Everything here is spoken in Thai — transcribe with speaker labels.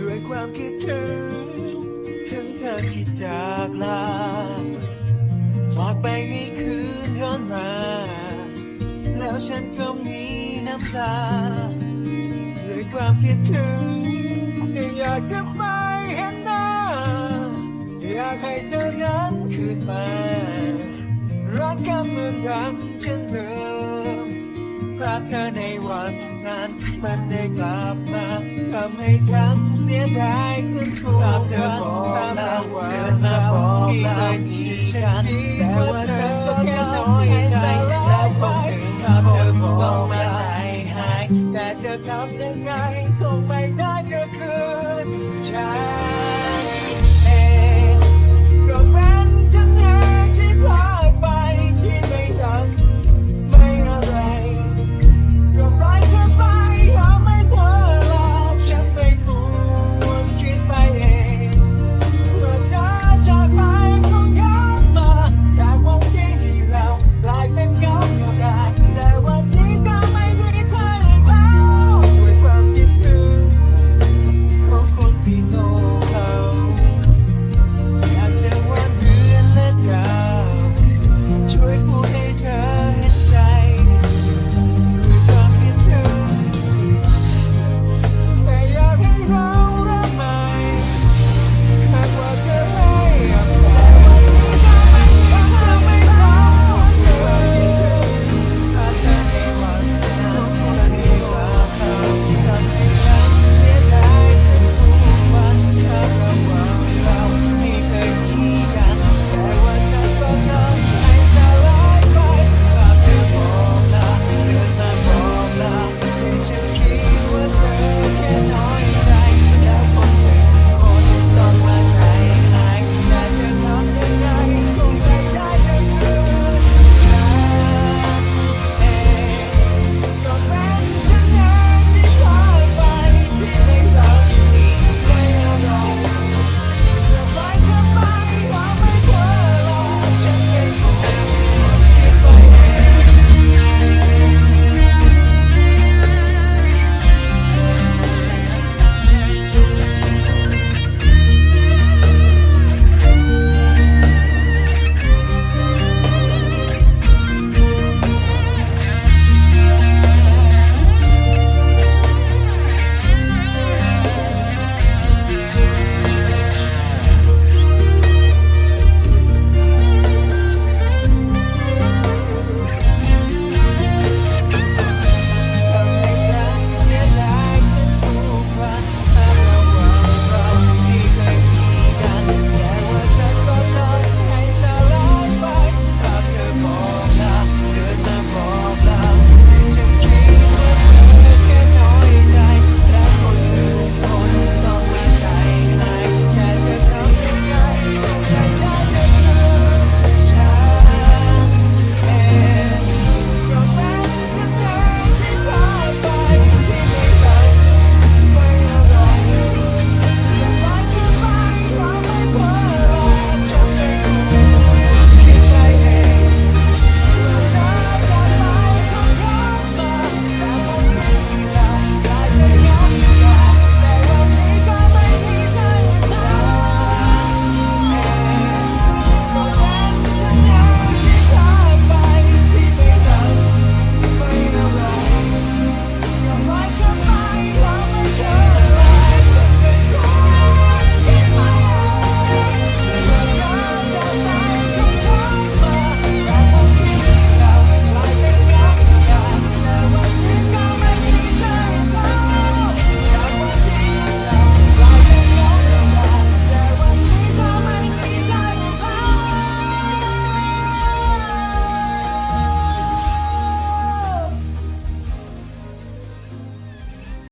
Speaker 1: ด้วยความคิดถึง ถึงเธอที่จากลาจากไปในคืนย้อนมา แล้วฉันก็มีน้ำตาด้วยความคิดถึงที่อยากจะไปเห็น พราะเธอในวันนั้น มันได้กลับมาทำให้ฉันเสียดายเพื่อนทุกวันเธอบอกลาว่าเธอมาบอกลาที่ฉันแต่ว่าเธอก็แค่น้อยใจแล้วบองภาพเธอบอกมาใจหาย แต่จะทำยังไงคงไม่ได้ก็คือฉันเองก็เป็นฉันง